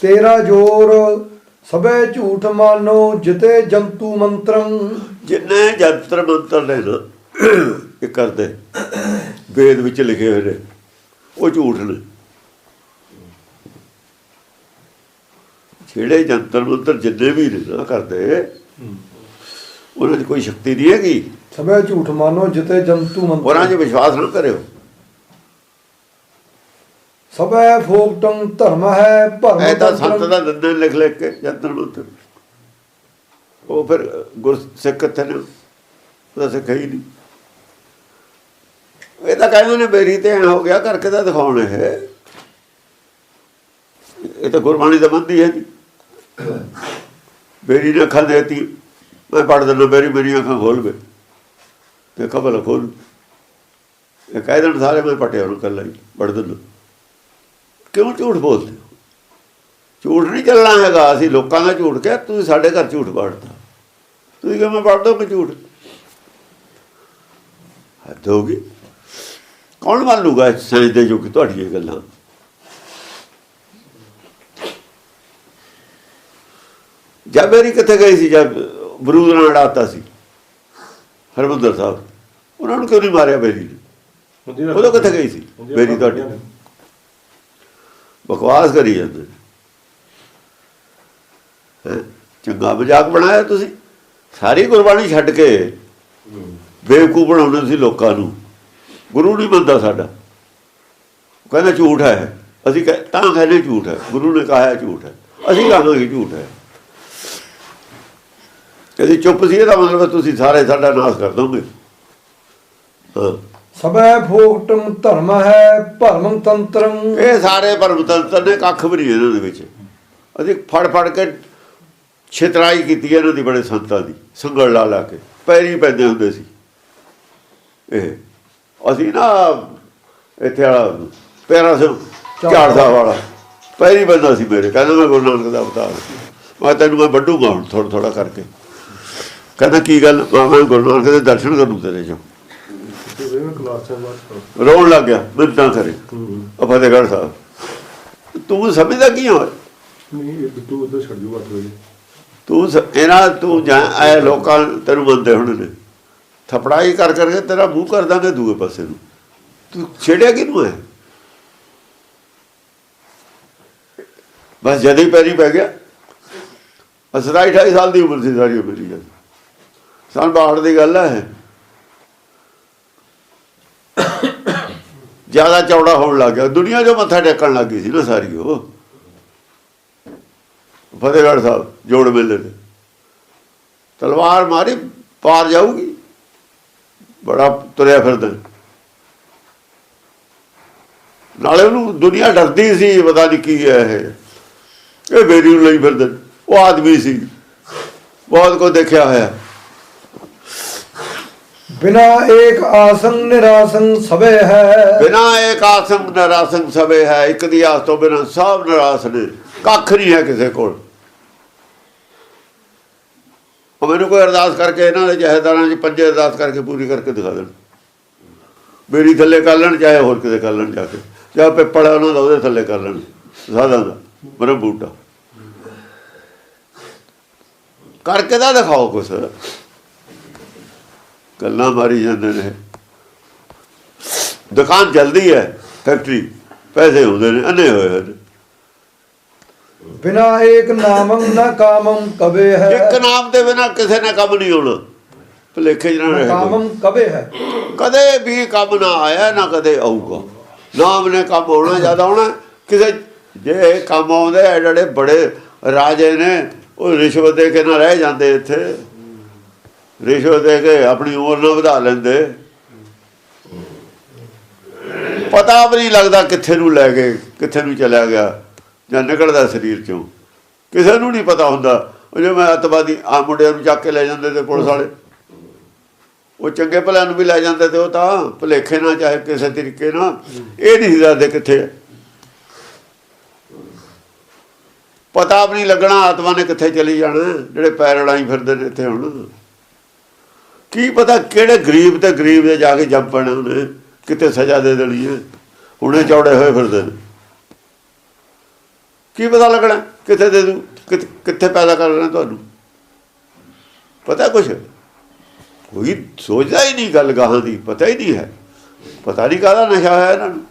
ਤੇਰਾ ਜੋਰ ਸਭੇ ਝੂਠ ਮਾਨੋ ਜਿਤੇ ਜੰਤੂ ਮੰਤਰੰ। ਜਿੰਨੇ ਜੰਤਰ ਮੰਤਰ ਨੇ ਨਾ ਇਹ ਕਰਦੇ। ਵੇਦ ਵਿੱਚ ਲਿਖੇ ਹੋਏ ਨੇ ਉਹ ਝੂਠ ਨੇ। ਜਿਹੜੇ ਜੰਤਰ ਮੰਤਰ ਜਿੰਨੇ ਵੀ ਨੇ ਕਰਦੇ ਉਹਨਾਂ 'ਚ ਕੋਈ ਸ਼ਕਤੀ ਨਹੀਂ ਹੈਗੀ। ਸਭੇ ਝੂਠ ਮਾਨੋ ਜਿਤੇ ਜੰਤੂ ਉਹਨਾਂ ਮੰਤਰੰ 'ਚ ਵਿਸ਼ਵਾਸ ਨਾ ਕਰਿਓ। ਸਭੇ ਫੋਕਟੰ ਧਰਮ ਹੈ ਭਰਮ ਇਹ ਤਾਂ ਸੰਤ। ਦਾ ਦੰਦੇ ਲਿਖ ਲਿਖ ਕੇ ਜੰਤਰ ਮੰਤਰ ਉਹ ਫਿਰ ਗੁਰ ਸਿੱਖ ਕਿੱਥੇ ਨੇ ਉਹਦਾ ਸਿੱਖ ਹੀ ਨਹੀਂ। ਇਹ ਤਾਂ ਕਹਿੰਦੇ ਨੇ ਮੇਰੀ ਤੇ ਹੋ ਗਿਆ ਕਰਕੇ ਤਾਂ ਦਿਖਾਉਣ ਇਹ। ਇਹ ਤਾਂ ਗੁਰਬਾਣੀ ਦਾ ਬੰਦੀ ਹੈ ਜੀ। ਮੇਰੀ ਨੇ ਅੱਖਾਂ ਦੇਤੀ ਮੈਂ ਪੜ ਦਿੰਦਾ ਮੇਰੀ ਮੇਰੀ ਅੱਖਾਂ ਖੋਲ ਵੇ ਤੇ ਕਬਲ ਖੋਲ। ਇਹ ਕਹਿ ਦੇਣ ਸਾਰੇ ਮੈਂ ਪਟਿਆ ਉਹਨੂੰ ਕੱਲਾ ਹੀ ਪੜ ਦਿੰਦਾ। ਕਿਉਂ ਝੂਠ ਬੋਲਦੇ ਹੋ? ਝੂਠ ਨਹੀਂ ਚੱਲਣਾ ਹੈਗਾ। ਅਸੀਂ ਲੋਕਾਂ ਦਾ ਝੂਠ ਕਿਹਾ ਤੁਸੀਂ ਸਾਡੇ ਘਰ ਝੂਠ ਬਾੜਦਾ ਤੁਸੀਂ ਕਿਵੇਂ ਪੜ ਦੋਗੇ ਝੂਠ? ਹੱਦ ਹੋ ਗਈ। ਕੌਣ ਮੰਨ ਲੂਗਾ ਦੇ ਜੋ ਕਿ ਤੁਹਾਡੀਆਂ ਗੱਲਾਂ? ਜਦ ਮੇਰੀ ਕਿੱਥੇ ਗਈ ਸੀ? ਜਦ ਬਰੂਦ ਨਾਲ ਅੜਾਤਾ ਸੀ। ਹਰਮੰਦਰ ਸਾਹਿਬ। ਉਹਨਾਂ ਨੂੰ ਕਿਉਂ ਨਹੀਂ ਮਾਰਿਆ ਮੇਰੀ ਨੇ? ਉਦੋਂ ਕਿੱਥੇ ਗਈ ਸੀ? ਮੇਰੀ ਤੁਹਾਡੀ ਬਕਵਾਸ ਕਰੀ ਜਾਂਦੇ। ਨੇ। ਚੰਗਾ ਮਜ਼ਾਕ ਬਣਾਇਆ ਤੁਸੀਂ। ਸਾਰੀ ਗੁਰਬਾਣੀ ਛੱਡ ਕੇ ਬੇਵਕੂਫ ਬਣਾਉਂਦੇ ਸੀ ਲੋਕਾਂ ਨੂੰ। ਗੁਰੂ ਨਹੀਂ ਮੰਨਦਾ ਸਾਡਾ। ਉਹ ਕਹਿੰਦਾ ਝੂਠ ਹੈ। ਅਸੀਂ ਕਹਿ- ਤਾਂ ਕਹਿੰਦੇ ਝੂਠ ਹੈ। ਗੁਰੂ ਨੇ ਕਹਾ ਹੈ ਝੂਠ ਹੈ। ਅਸੀਂ ਕਹਾਂਗੇ ਝੂਠ ਹੈ। ਕਦੀ ਚੁੱਪ ਸੀ ਇਹਦਾ ਮਤਲਬ ਤੁਸੀਂ ਸਾਰੇ ਸਾਡਾ ਨਾਸ਼ ਕਰ ਦੋਗੇ। ਹਾਂ। ਸਭੇ ਫੋਕਟੰ ਧਰਮ ਹੈ ਭਰਮ ਤੰਤਰੰ। ਇਹ ਸਾਰੇ ਪਰਮਤੰਤਰ ਨੇ ਕੱਖ ਵੀ ਨਹੀਂ ਇਹਨਾਂ ਦੇ ਵਿੱਚ। ਅਸੀਂ ਫੜ ਫੜ ਕੇ ਛਿਤਰਾਈ ਕੀਤੀ ਹੈ ਇਹਨਾਂ ਦੀ ਬੜੇ ਸੰਤਾਂ ਦੀ ਸੰਗਲ ਲਾ ਲਾ ਕੇ ਪੈਰੀ ਪੈਂਦੇ ਹੁੰਦੇ ਸੀ। ਇਹ ਅਸੀਂ ਨਾ ਇੱਥੇ ਵਾਲਾ ਪੈਰਾ ਸੇ ਝਾੜਦਾ ਵਾਲਾ। ਪੈਰੀ ਪੈਂਦਾ ਸੀ ਮੇਰੇ ਕਹਿੰਦਾ ਮੈਂ ਗੁਰੂ ਨਾਨਕ ਦਾ ਅਵਤਾਰ ਮੈਂ ਤੈਨੂੰ ਮੈਂ ਵੱਡੂਗਾ ਹੁਣ ਥੋੜਾ ਥੋੜਾ ਕਰਕੇ। ਕਹਿੰਦਾ ਕੀ ਗੱਲ? ਮੈਂ ਗੁਰੂ ਨਾਨਕ ਦੇ ਦਰਸ਼ਨ ਕਰੂ ਤੇਰੇ ਚੋਂ ਕਲਾਸਾਂ ਬਾਅਦ ਰੋਣ ਲੱਗ ਗਿਆ ਮਿੰਟਾਂ ਕਰੇ ਉਹ ਫਤਿਹਗੜ੍ਹ ਸਾਹਿਬ। ਤੂੰ ਸਮਝਦਾ ਕੀ ਹੋ ਨਹੀਂ ਤੂੰ ਉਧਰ ਛੱਡ ਜੂ 8 ਵਜੇ। ਤੂੰ ਸ- ਇਹਨਾਂ ਤੂੰ ਜਾਂ ਆਏ ਲੋਕਾਂ ਤੈਨੂੰ ਮੰਨਦੇ ਹੁਣ ਨੇ। ਥਪੜਾਈ ਕਰ ਕਰਕੇ ਤੇਰਾ ਮੂੰਹ ਕਰ ਦਾਂਗੇ ਦੂਏ ਪਾਸੇ ਨੂੰ। ਤੂੰ ਛੇੜਿਆ ਕਿਹਨੂੰ ਹੈ ਬਸ ਜਦ ਹੀ ਪੈਰੀ ਪੈ ਗਿਆ। ਅਸਰਾਈ 28 ਸਾਲ ਦੀ ਉਮਰ ਸੀ ਸਾਰੀ ਮੇਰੀ ਜਦ ਸਾਲ ਬਾਹਰ ਦੀ ਗੱਲ ਹੈ ਜ਼ਿਆਦਾ ਚੌੜਾ ਹੋਣ ਲੱਗ ਗਿਆ। ਦੁਨੀਆ ਜੋ ਮੱਥਾ ਟੇਕਣ ਲੱਗੀ ਸੀ ਨਾ ਸਾਰੀ ਉਹ। ਫਤਿਹਗੜ੍ਹ ਸਾਹਿਬ, ਜੋੜ ਮੇਲੇ ਤੇ। ਤਲਵਾਰ ਮਾਰੀ, ਪਾਰ ਜਾਊਗੀ। ਬੜਾ ਤੁਰਿਆ ਫਿਰਦਾ। ਨਾਲੇ ਉਹਨੂੰ ਦੁਨੀਆ ਡਰਦੀ ਸੀ, ਪਤਾ ਨਹੀਂ ਕੀ ਹੈ ਇਹ। ਇਹ ਬੇਰੀ ਨੂੰ ਲਈ ਫਿਰਦੇ। ਉਹ ਆਦਮੀ ਸੀ। ਬਹੁਤ ਕੁਝ ਦੇਖਿਆ ਹੋਇਆ। ਬਿਨਾ ਏਕ ਆਸਨ ਨਿਰਾਸਨ ਸਭੇ ਹੈ। ਬਿਨਾ ਇੱਕ ਆਸਨ ਨਰਾਸਨ ਸਭੇ ਹੈ। ਇੱਕ ਦੀ ਆਸ ਤੋਂ ਬਿਨਾ ਸਭ ਨਰਾਸ ਨੇ ਕੱਖ ਨਹੀਂ ਹੈ ਕਿਸੇ ਕੋਲ। ਉਹ ਮੈਨੂੰ ਕੋਈ ਅਰਦਾਸ ਕਰਕੇ ਇਹਨਾਂ ਦੇ ਜਹੇਦਾਰਾਂ 'ਚ ਪੰਜੇ ਅਰਦਾਸ ਕਰਕੇ ਪੂਰੀ ਕਰਕੇ ਦਿਖਾ ਦੇਣ। ਮੇਰੀ ਥੱਲੇ ਕਰ ਲੈਣ, ਚਾਹੇ ਹੋਰ ਕਿਤੇ ਕਰ ਲੈਣ ਜਾ ਕੇ। ਜਾਂ ਪਿੱਪਲ ਆ ਉਹਨਾਂ ਦਾ ਉਹਦੇ ਥੱਲੇ ਕਰ ਲੈਣ। ਸਾਧਾਂ ਦਾ ਬਰਮ ਬੂਟਾ ਕਰਕੇ ਤਾਂ ਦਿਖਾਓ ਕੁਛ। ਗੱਲਾਂ ਮਾਰੀ ਜਾਂਦੇ ਨੇ। ਦੁਕਾਨ ਚੱਲਦੀ ਹੈ ਫੈਕਟਰੀ ਪੈਸੇ ਹੁੰਦੇ ਨੇ ਅੰਨੇ ਹੋਏ ਹਨ। ਬਿਨਾ ਏਕ ਨਾਮੰ ਨ ਕਾਮੰ ਕਬੇ ਹੈ। ਇੱਕ ਨਾਮ ਦੇ ਬਿਨਾ ਕਿਸੇ ਨੇ ਕੰਮ ਨਹੀਂ ਹੋਣਾ। ਭੁਲੇਖੇ ਜਨਾ ਰਹੇ। ਕਾਮੰ ਕਬੇ ਹੈ। ਕਦੇ ਵੀ ਕੰਮ ਨਾ ਆਇਆ ਨਾ ਕਦੇ ਆਊਗਾ। ਨਾਮ ਨੇ ਕੰਮ ਹੋਣਾ ਜ਼ਿਆਦਾ ਹੋਣਾ। ਕਿਸੇ ਜੇ ਕੰਮ ਆਉਂਦੇ ਜਿਹੜੇ ਬੜੇ ਰਾਜੇ ਨੇ ਉਹ ਰਿਸ਼ਵਤ ਦੇ ਕੇ ਨਾ ਰਹਿ ਜਾਂਦੇ ਇੱਥੇ। ਰਿਸ਼ਵਤ ਦੇ ਕੇ ਆਪਣੀ ਉਮਰ ਨਾ ਵਧਾ ਲੈਂਦੇ। ਪਤਾ ਵੀ ਨਹੀਂ ਲੱਗਦਾ ਕਿੱਥੇ ਨੂੰ ਲੈ ਗਏ, ਕਿੱਥੇ ਨੂੰ ਚਲਿਆ ਗਿਆ, ਜਾਂ ਨਿਕਲਦਾ ਸਰੀਰ ਚੋਂ। ਕਿਸੇ ਨੂੰ ਨਹੀਂ ਪਤਾ ਹੁੰਦਾ। ਉਹ ਜਿਵੇਂ ਅੱਤਵਾਦੀ ਆ ਮੁੰਡਿਆਂ ਨੂੰ ਚੱਕ ਕੇ ਲੈ ਜਾਂਦੇ ਤੇ ਪੁਲਿਸ ਵਾਲੇ। ਉਹ ਚੰਗੇ ਭਲਿਆਂ ਨੂੰ ਵੀ ਲੈ ਜਾਂਦੇ ਤੇ ਉਹ ਤਾਂ ਭੁਲੇਖੇ ਨਾਲ, ਚਾਹੇ ਕਿਸੇ ਤਰੀਕੇ ਨਾਲ। ਇਹ ਨਹੀਂ ਦੱਸਦੇ ਕਿੱਥੇ ਹੈ ਪਤਾ ਵੀ ਨਹੀਂ ਲੱਗਣਾ ਆਤਮਾ ਨੇ ਕਿੱਥੇ ਚਲੀ ਜਾਣਾ। ਜਿਹੜੇ ਪੈਰ ਅੜਾਈ ਫਿਰਦੇ ਨੇ ਇੱਥੇ ਹੁਣ। ਕੀ ਪਤਾ ਕਿਹੜੇ ਗਰੀਬ ਤੇ ਗਰੀਬ ਦੇ ਜਾ ਕੇ ਜੰਮ ਪੈਣਾ ਉਹਨੇ, ਕਿਤੇ ਸਜ਼ਾ ਦੇ ਦੇਣੀ ਹੈ। ਹੁਣੇ ਚੌੜੇ ਹੋਏ ਫਿਰਦੇ ਨੇ। ਕੀ ਪਤਾ ਲੱਗਣਾ, ਕਿੱਥੇ ਦੇ ਦੂ, ਕਿੱਥੇ- ਕਿੱਥੇ ਪੈਦਾ ਕਰ ਲੈਣਾ ਤੁਹਾਨੂੰ। ਪਤਾ ਕੁਛ? ਕੋਈ ਸੋਚਦਾ ਹੀ ਨਹੀਂ ਗੱਲ ਗਾਹਾਂ ਦੀ, ਪਤਾ ਹੀ ਨਹੀਂ ਹੈ। ਪਤਾ ਨਹੀਂ ਕਾਹਦਾ ਨਸ਼ਾ ਹੈ ਇਹਨਾਂ ਨੂੰ।